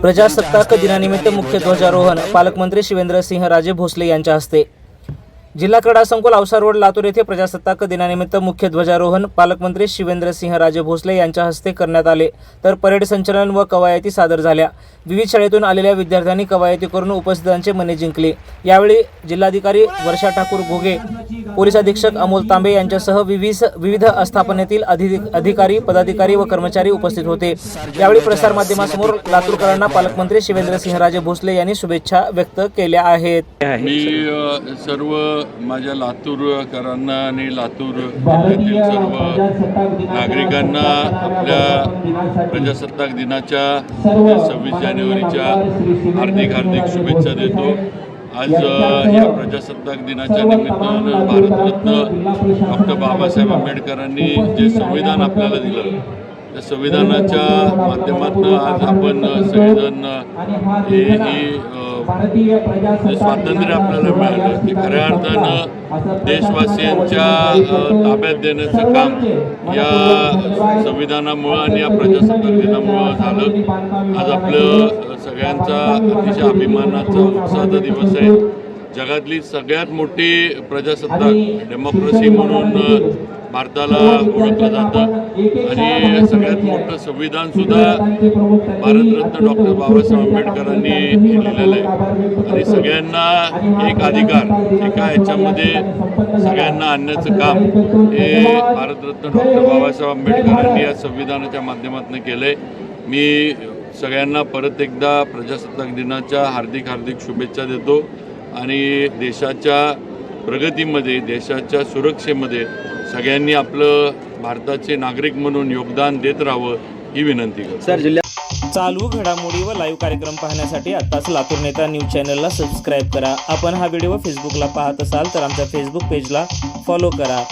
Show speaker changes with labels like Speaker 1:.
Speaker 1: प्रजासत्ताक दिनानिमित्त मुख्य ध्वजारोहण पालकमंत्री शिवेंद्रसिंह राजे भोसले यांच्या हस्ते. जिल्हा क्रीडा संकुल औसा रोड लातूर येथे प्रजासत्ताक दिनानिमित्त मुख्य ध्वजारोहण पालकमंत्री शिवेंद्रसिंह राजे भोसले यांच्या हस्ते करण्यात आले. तर परेड संचलन व कवायती सादर झाल्या. विविध शाळेतून आलेल्या विद्यार्थ्यांनी कवायती करून उपस्थितांचे मने जिंकले. यावेळी जिल्हाधिकारी वर्षा ठाकूर घोगे पोलीस अधीक्षक अमोल तांबे यांच्यासह विविध विविध आस्थापनेतील अधि अधिकारी पदाधिकारी व कर्मचारी उपस्थित होते. यावेळी प्रसारमाध्यमासमोर लातूरकरांना पालकमंत्री शिवेंद्रसिंहराजे भोसले यांनी शुभेच्छा व्यक्त केल्या आहेत.
Speaker 2: सर्व माझ्या लातूरकरांना आणि लातूर जिल्ह्यातील सर्व नागरिकांना आपल्या प्रजासत्ताक दिनाच्या सव्वीस जानेवारीच्या हार्दिक हार्दिक शुभेच्छा देतो. आज या प्रजासत्ताक दिनाच्या निमित्तानं भारतरत्न डॉक्टर बाबासाहेब आंबेडकरांनी जे संविधान आपल्याला दिलं. त्या संविधानाच्या माध्यमातून आज आपण संविधान हे ही स्वातंत्र्य आपल्याला मिळालं ते खऱ्या अर्थानं देशवासियांच्या ताब्यात देण्याचं काम या संविधानामुळं आणि या प्रजासत्ताक दिनामुळं झालं. आज आपलं सगळ्यांचा अतिशय अभिमानाचा उत्साहाचा दिवस आहे. जगातली सगळ्यात मोठी प्रजासत्ताक डेमोक्रेसी म्हणून भारताला ओळखलं जातं. आणि सगळ्यात मोठं संविधान सुद्धा भारतरत्न डॉक्टर बाबासाहेब आंबेडकरांनी लिहिलेलं आहे. आणि सगळ्यांना एक अधिकार एका याच्यामध्ये सगळ्यांना आणण्याचं काम हे भारतरत्न डॉक्टर बाबासाहेब आंबेडकरांनी या संविधानाच्या माध्यमातून केलं आहे मी सगळ्यांना परत एकदा प्रजासत्ताक दिनाच्या हार्दिक हार्दिक शुभेच्छा देतो. आणि देशाच्या प्रगतीमध्ये देशाच्या सुरक्षेमध्ये सगळ्यांनी आपलं भारताचे नागरिक म्हणून योगदान देत राहावं ही विनंती करतो.
Speaker 3: सर जिल्ह्यात
Speaker 1: चालू घडामोडी व लाईव्ह कार्यक्रम पाहण्यासाठी आत्ताच लातूर नेता न्यूज चॅनलला सबस्क्राईब करा. आपण हा व्हिडिओ फेसबुकला पाहत असाल तर आमच्या फेसबुक पेजला फॉलो करा.